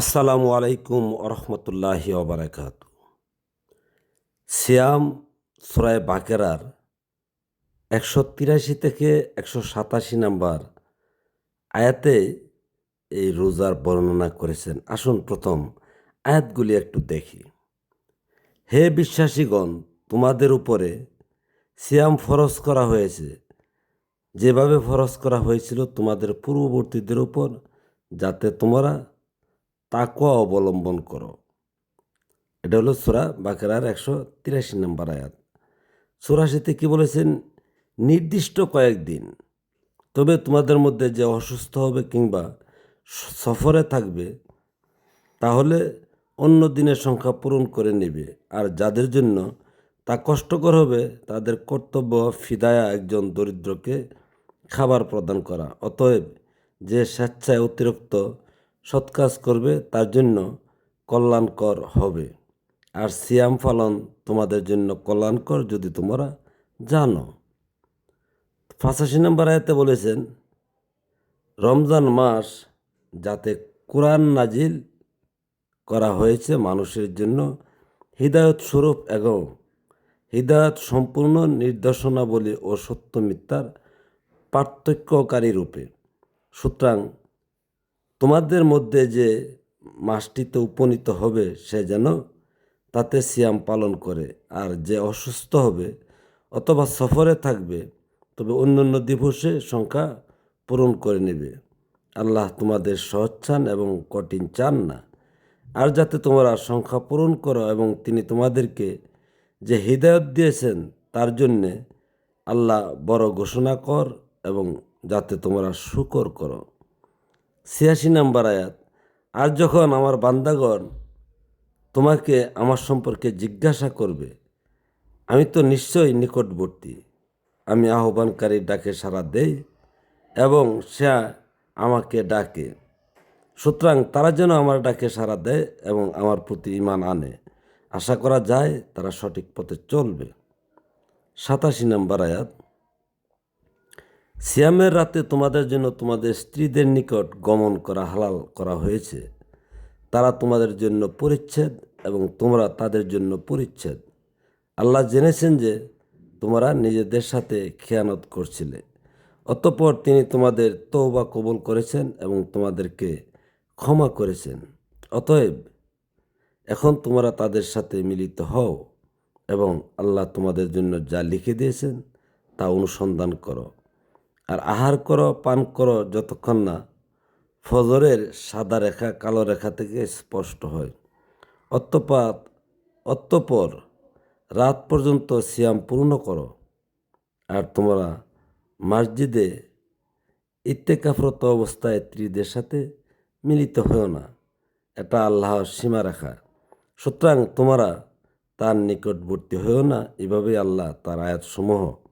আসসালামু আলাইকুম আরহামতুল্লাহি ওবরাকাত। সিয়াম সরায় বাকেরার একশো তিরাশি থেকে একশো সাতাশি নাম্বার আয়াতে এই রোজার বর্ণনা করেছেন। আসুন প্রথম আয়াতগুলি একটু দেখি। হে বিশ্বাসীগণ, তোমাদের উপরে সিয়াম ফরজ করা হয়েছে। যেভাবে ফরজ করা হয়েছিল তোমাদের পূর্ববর্তীদের উপর, যাতে তোমরা তাকুয়া অবলম্বন করো। এটা হলো সুরা বাকেরার একশো তিরাশি নম্বর আয়াত। চুরাশিতে কি বলেছেন? নির্দিষ্ট কয়েকদিন তবে তোমাদের মধ্যে যে অসুস্থ হবে কিংবা সফরে থাকবে, তাহলে অন্য দিনের সংখ্যা পূরণ করে নেবে। আর যাদের জন্য তা কষ্টকর হবে, তাদের কর্তব্য ফিদায়া একজন দরিদ্রকে খাবার প্রদান করা। অতএব যে স্বেচ্ছায় অতিরিক্ত সৎ কাজ করবে, তার জন্য কল্যাণকর হবে। আর সিয়াম পালন তোমাদের জন্য কল্যাণকর যদি তোমরা জানো। পঁচাশি নম্বর আয়াতে বলেছেন, রমজান মাস যাতে কোরআন নাজিল করা হয়েছে মানুষের জন্য হৃদায়ত স্বরূপ এবং হৃদায়ত সম্পূর্ণ নির্দেশনাবলী ও সত্য মিথ্যার পার্থক্যকারী রূপে। সুতরাং তোমাদের মধ্যে যে মাসটিতে উপনীত হবে সে যেন তাতে সিয়াম পালন করে। আর যে অসুস্থ হবে অথবা সফরে থাকবে, তবে অন্যান্য দিবসে সংখ্যা পূরণ করে নেবে। আল্লাহ তোমাদের সহজ চান এবং কঠিন চান না। আর যাতে তোমরা সংখ্যা পূরণ করো এবং তিনি তোমাদেরকে যে হৃদায়ত দিয়েছেন, তার জন্যে আল্লাহ বড় ঘোষণা কর এবং যাতে তোমরা শুকর করো। ছিয়াশি নাম্বার আয়াত, আর যখন আমার বান্দাগণ তোমাকে আমার সম্পর্কে জিজ্ঞাসা করবে, আমি তো নিশ্চয়ই নিকটবর্তী। আমি আহ্বানকারীর ডাকে সাড়া দেই এবং সে আমাকে ডাকে। সুতরাং তারা যেন আমার ডাকে সাড়া দেয় এবং আমার প্রতি ইমান আনে। আশা করা যায় তারা সঠিক পথে চলবে। সাতাশি নম্বর আয়াত সিয়ামের রাতে তোমাদের জন্য তোমাদের স্ত্রীদের নিকট গমন করা হালাল করা হয়েছে। তারা তোমাদের জন্য পরিচ্ছেদ এবং তোমরা তাদের জন্য পরিচ্ছেদ। আল্লাহ জেনেছেন যে তোমরা নিজেদের সাথে খেয়ানত করছিলে। অতঃপর তিনি তোমাদের তৌবা কবুল করেছেন এবং তোমাদেরকে ক্ষমা করেছেন। অতএব এখন তোমরা তাদের সাথে মিলিত হও এবং আল্লাহ তোমাদের জন্য যা লিখে দিয়েছেন তা অনুসন্ধান করো। আর আহার করো, পান করো যতক্ষণ না ফজরের সাদা রেখা কালো রেখা থেকে স্পষ্ট হয়। অত্যপাত, অত্যপর, রাত পর্যন্ত সিয়াম পূর্ণ করো। আর তোমরা মসজিদে ইত্তেকাফরত অবস্থায় স্ত্রীদের সাথে মিলিত হও না। এটা আল্লাহর সীমা রাখা। সুতরাং তোমরা তার নিকটবর্তী হয়েও না। এভাবেই আল্লাহ তার আয়াতসমূহ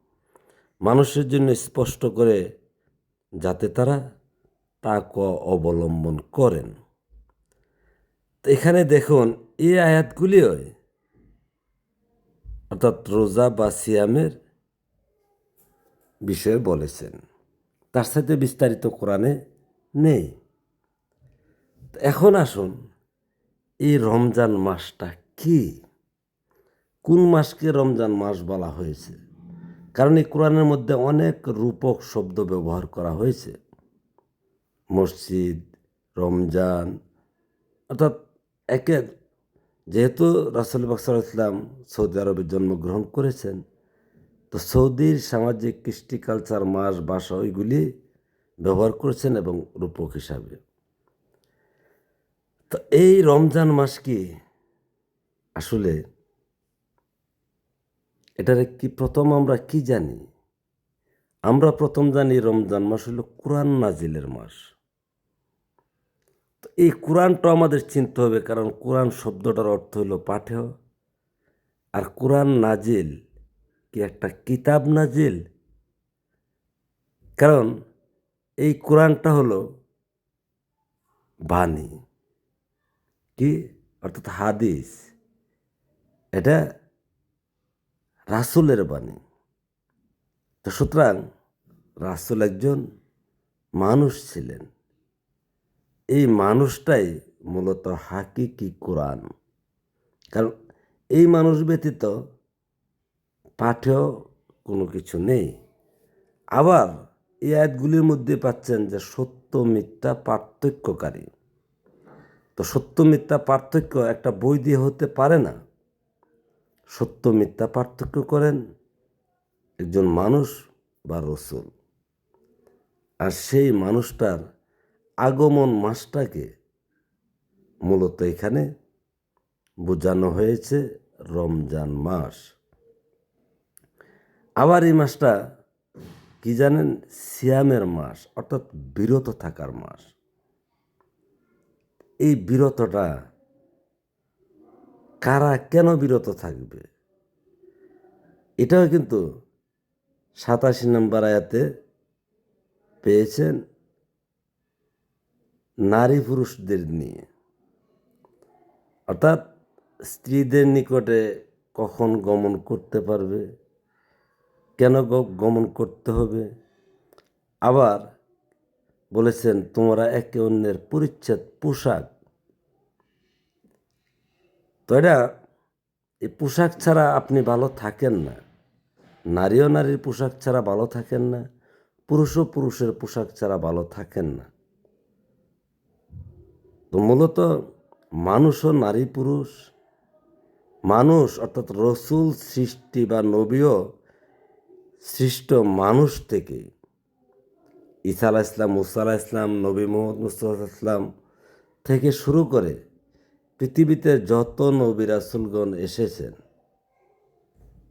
মানুষের জন্য স্পষ্ট করে যাতে তারা তাক অবলম্বন করেন। তো এখানে দেখুন, এই আয়াতগুলিও অর্থাৎ রোজা বা সিয়ামের বিষয়ে বলেছেন। তার সাথে বিস্তারিত কোরআনে নেই। তো এখন আসুন, এই রমজান মাসটা কি? কোন মাসকে রমজান মাস বলা হয়েছে? কারণ এই কোরআনের মধ্যে অনেক রূপক শব্দ ব্যবহার করা হয়েছে। মসজিদ, রমজান, অর্থাৎ একে যেহেতু রাসুল বাকসাল ইসলাম সৌদি আরবে জন্মগ্রহণ করেছেন, তো সৌদির সামাজিক, কৃষ্টি কালচার, মাস, ভাষা ওইগুলি ব্যবহার করেছেন এবং রূপক হিসাবে। তো এই রমজান মাস কি আসলে এটার কি প্রথম আমরা কি জানি? আমরা প্রথম জানি রমজান মাস হলো কোরআন নাজিলের মাস। তো এই কোরআনটা আমাদের চিনতে হবে, কারণ কোরআন শব্দটার অর্থ হলো পাঠেয় আর কোরআন নাজিল কি একটা কিতাব নাজিল? কারণ এই কোরআনটা হলো বাণী, কি? অর্থাৎ হাদিস। এটা রাসুলের বাণী। তো সুতরাং রাসুল একজন মানুষ ছিলেন। এই মানুষটাই মূলত হাকিকি কোরআন। কারণ এই মানুষ ব্যতীত পাঠেও কোনো কিছু নেই। আবার এই আয়াতগুলির মধ্যে পাচ্ছেন যে সত্য মিথ্যা পার্থক্যকারী। তো সত্য মিথ্যা পার্থক্য একটা বই দিয়ে হতে পারে না। সত্য মিথ্যা পার্থক্য করেন একজন মানুষ বা রসুল। আর সেই মানুষটার আগমন মাসটাকে মূলত এখানে বোঝানো হয়েছে রমজান মাস। আবার এই মাসটা কি জানেন? সিয়ামের মাস, অর্থাৎ বিরত থাকার মাস। এই বিরতটা কারা কেন বিরত থাকবে? এটাও কিন্তু সাতাশি নম্বর আয়াতে পেয়েছেন নারী পুরুষদের নিয়ে। অর্থাৎ স্ত্রীদের নিকটে কখন গমন করতে পারবে? কেন গমন করতে হবে? আবার বলেছেন, তোমরা একে অন্যের পরিচ্ছেদ পোশাক তো এটা, এই পোশাক ছাড়া আপনি ভালো থাকেন না। নারীও নারীর পোশাক ছাড়া ভালো থাকেন না পুরুষও পুরুষের পোশাক ছাড়া ভালো থাকেন না। তো মূলত মানুষও নারী পুরুষ, মানুষ অর্থাৎ রসুল, সৃষ্টি বা নবীও সৃষ্ট মানুষ থেকে ঈসা আলাহ ইসলাম মুসা আলাহ ইসলাম নবী মোহাম্মদ মুস্তফা ইসলাম থেকে শুরু করে পৃথিবীতে যত নবী রাসুলগণ এসেছেন,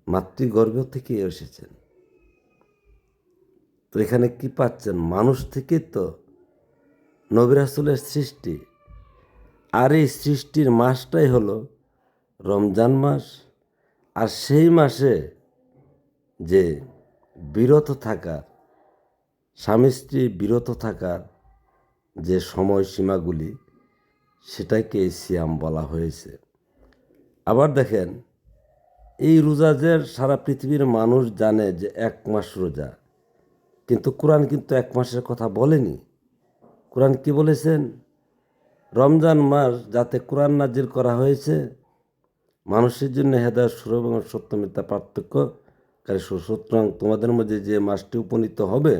মাতৃগর্ভ থেকে এসেছেন। তো এখানে কি পাচ্ছেন? মানুষ থেকে তো নবী রাসুলের সৃষ্টি। আর এই সৃষ্টির মাসটাই হলো রমজান মাস। আর সেই মাসে যে বিরত থাকার, স্বামী স্ত্রী বিরত থাকার যে সময়সীমাগুলি সেটাকে সিয়াম বলা হয়েছে। আবার দেখেন, এই রোজা যে সারা পৃথিবীর মানুষ জানে যে এক মাস রোজা, কিন্তু কোরআন কিন্তু এক মাসের কথা বলেনি। কোরআন কি বলেছেন? রমজান মাস যাতে কোরআন নাজির করা হয়েছে, মানুষের জন্য হেদায়ত সুর এবং সত্য মিথ্যা পার্থক্য। কারী সুতরাং তোমাদের মধ্যে যে মাসটি উপনীত হবে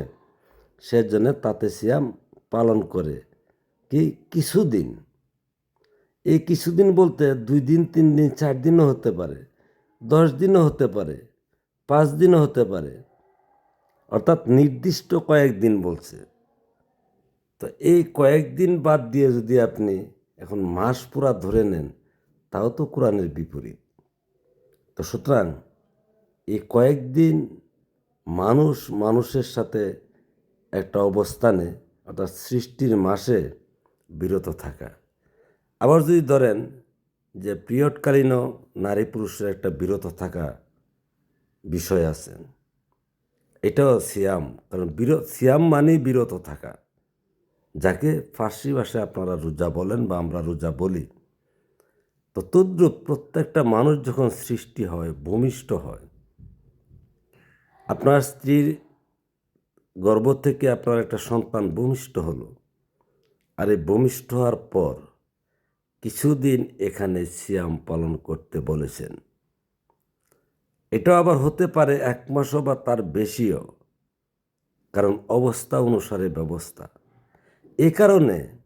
সে সেজন্য তাতে সিয়াম পালন করে। কি? কিছুদিন। এই কিছুদিন বলতে দুই দিন, তিন দিন, চার দিনও হতে পারে, দশ দিনও হতে পারে, পাঁচ দিনও হতে পারে। অর্থাৎ নির্দিষ্ট কয়েকদিন বলছে। তো এই কয়েকদিন বাদ দিয়ে যদি আপনি এখন মাস পুরা ধরে নেন, তাও তো কোরআনের বিপরীত। তো সুতরাং এই কয়েকদিন মানুষ মানুষের সাথে একটা অবস্থানে, অর্থাৎ সৃষ্টির মাসে বিরত থাকা। আবার যদি ধরেন যে পিরিয়ডকালীনও নারী পুরুষের একটা বিরত থাকা বিষয় আছে, এটাও সিয়াম। কারণ বিরত সিয়াম মানেই বিরত থাকা, যাকে ফার্সি ভাষায় আপনারা রোজা বলেন বা আমরা রোজা বলি। তো তদ্রুপ প্রত্যেকটা মানুষ যখন সৃষ্টি হয়, ভূমিষ্ঠ হয়, আপনার স্ত্রীর গর্ভ থেকে আপনার একটা সন্তান ভূমিষ্ঠ হলো। আর এই ভূমিষ্ঠ হওয়ার পর কিছুদিন এখানে সিয়াম পালন করতে বলেছেন। এটা আবার হতে পারে এক মাসও বা তার বেশিও। কারণ অবস্থা অনুসারে ব্যবস্থা। এ কারণে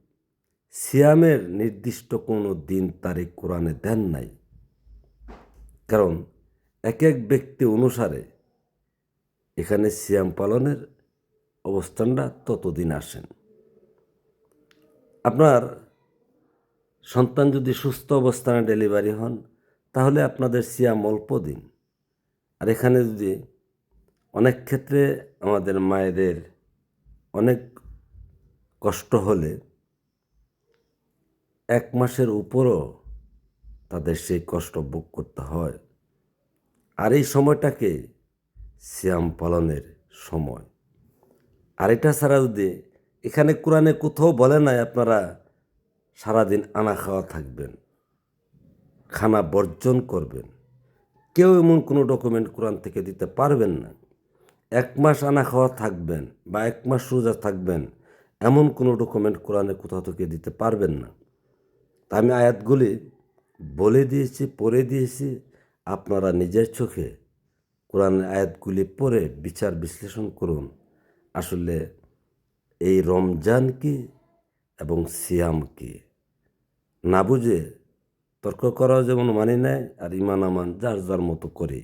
সিয়ামের নির্দিষ্ট কোনো দিন তারিখ কোরআনে দেন নাই। কারণ এক এক ব্যক্তি অনুসারে এখানে সিয়াম পালনের অবস্থানটা ততদিন আসেন। আপনার সন্তান যদি সুস্থ অবস্থানে ডেলিভারি হন, তাহলে আপনাদের সিয়াম অল্প দিন। আর এখানে যদি অনেক ক্ষেত্রে আমাদের মায়েদের অনেক কষ্ট হলে, এক মাসের উপরও তাদের সেই কষ্ট ভোগ করতে হয়। আর এই সময়টাকে শ্যাম পালনের সময়। আর এটা ছাড়া যদি এখানে কোরআনে কোথাও বলে নাই আপনারা সারাদিন আনা খাওয়া থাকবেন, খানা বর্জন করবেন। কেউ এমন কোনো ডকুমেন্ট কোরআন থেকে দিতে পারবেন না। এক মাস আনা খাওয়া থাকবেন বা এক মাস রোজা থাকবেন, এমন কোনো ডকুমেন্ট কোরআনে কোথাও থেকে দিতে পারবেন না। তা আমি আয়াতগুলি বলে দিয়েছি, পড়ে দিয়েছি। আপনারা নিজের চোখে কোরআনের আয়াতগুলি পড়ে বিচার বিশ্লেষণ করুন। আসলে এই রমজান কি এবং সিয়াম কি? না বুঝে তর্ক করাও যেমন মানি নেয় আর ইমান আমান যার যার মতো করে।